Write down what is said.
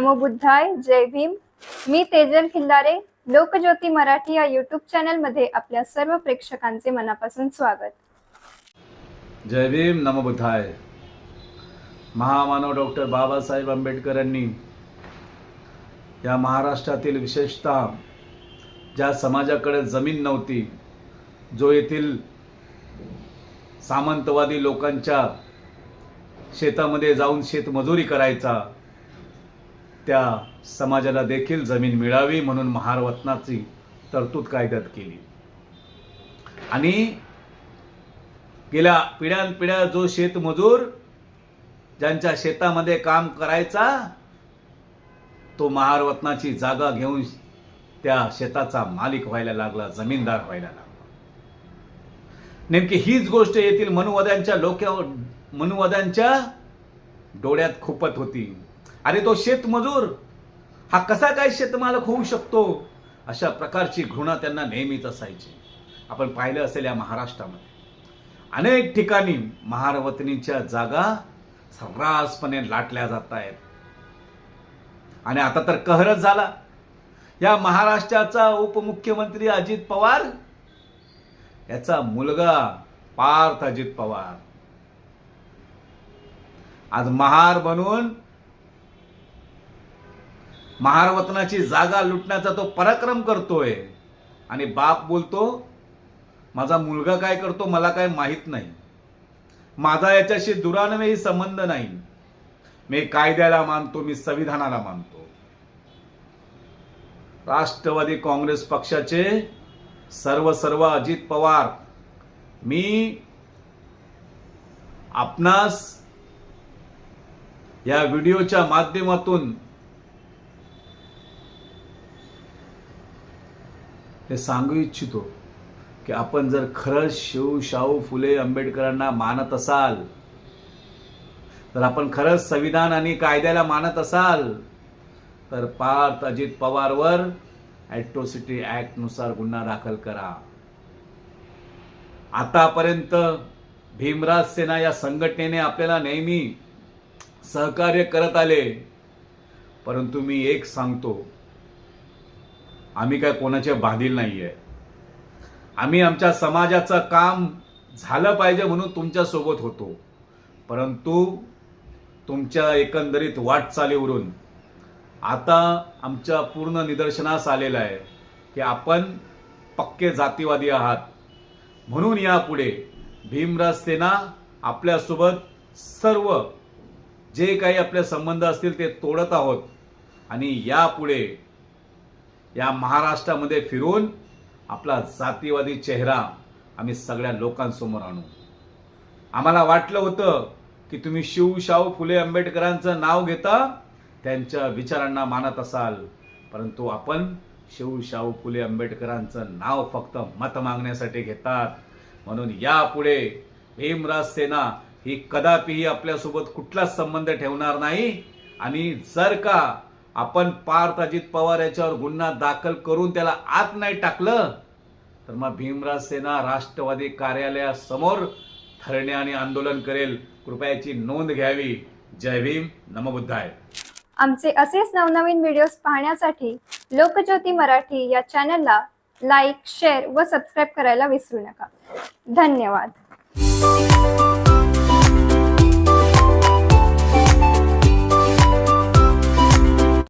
नमो बुद्धाय जय भीम. मी तेजल खिल्लारे लोकज्योती मराठी या युट्यूब चॅनलमध्ये आपल्या सर्व प्रेक्षकांचे मनापासून स्वागत. जय भीम नमो बुद्धाय. महामानव डॉक्टर बाबासाहेब आंबेडकरांनी या महाराष्ट्रातील विशेषतः ज्या समाजाकडे जमीन नव्हती जो येथील सामंतवादी लोकांच्या शेतामध्ये जाऊन शेतमजुरी करायचा त्या समाजाला देखील जमीन मिळावी म्हणून महारवतनाची तरतूद कायद्यात केली. आणि गेल्या पिढ्यानपिढ्या जो शेतमजूर ज्यांच्या शेतामध्ये काम करायचा तो महारवतनाची जागा घेऊन त्या शेताचा मालिक व्हायला लागला जमीनदार व्हायला लागला. नेमकी हीच गोष्ट येथील मनुवाद्यांच्या लोक्या मनुवाद्यांच्या डोळ्यात खुपत होती. अरे तो शेतमजूर. हा कसा काय शेतमालक होऊ शकतो? अशा प्रकारची घृणा त्यांना नेहमीच असायची. आपण पाहिलं असेल या महाराष्ट्रामध्ये. अनेक ठिकाणी महारवतनीच्या जागा सर्रासपणे लाटल्या जात आहेत आणि आता तर कहरच झाला. या महाराष्ट्राचा उपमुख्यमंत्री अजित पवार याचा मुलगा पार्थ अजित पवार. आज महार बनून महारवतनाची जागा लुटण्याचा तो पराक्रम करतोय. आणि बाप बोलतो माझा मुलगा काय करतो मला काय माहीत नाही. माझा याच्याशी दुरानवेही संबंध नाही. मी कायद्याला मानतो मी संविधानाला मानतो. राष्ट्रवादी काँग्रेस पक्षाचे सर्व सर्व अजित पवार मी आपणास या व्हिडिओच्या माध्यमातून हे सांगू इच्छितो की आपण जर खरंच शिव शाहू फुले आंबेडकरांना मानत असाल तर आपण खरंच संविधान आणि कायद्याला मानत असाल तर पार्थ अजित पवारवर ॲट्रोसिटी नुसार गुन्हा दाखल करा. आतापर्यंत भीमराज सेना या संघटनेने आपल्याला नेहमी सहकार्य करत आले परंतु मी एक सांगतो. आम्ही काय कोणाच्या बांधील नाही आहे आम्ही आमच्या समाजाचं काम झालं पाहिजे म्हणून तुमच्यासोबत होतो. परंतु तुमच्या एकंदरीत वाटचालीवरून आता आमच्या पूर्ण निदर्शनास आलेलं आहे की आपण पक्के जातीवादी आहात. म्हणून यापुढे भीमराज सेना आपल्यासोबत सर्व जे काही आपले संबंध असतील ते तोडत आहोत. आणि यापुढे या महाराष्ट्रामध्ये फिरून आपला जातीवादी चेहरा आम्ही सगळ्या लोकांसमोर आणू. आम्हाला वाटलं होतं की तुम्ही शिव शाहू फुले आंबेडकरांचं नाव घेता त्यांच्या विचारांना मानत असाल परंतु आपण शिव शाहू फुले आंबेडकरांचं नाव फक्त मत मागण्यासाठी घेतात. म्हणून यापुढे भीमराज सेना ही कदापिही आपल्यासोबत कुठलाच संबंध ठेवणार नाही. आणि जर का आपण पार्थ अजित पवार याच्यावर गुन्हा दाखल करून त्याला आत नाही टाकलं तर मग भीमराज सेना राष्ट्रवादी कार्यालयासमोर धरणे आणि आंदोलन करेल. कृपयाची नोंद घ्यावी. जय भीम. नमबुद्धाय. आमचे असेच नवनवीन व्हिडिओज पाहण्यासाठी लोकज्योती मराठी या चॅनलला लाईक शेअर व सबस्क्राईब करायला विसरू नका. धन्यवाद.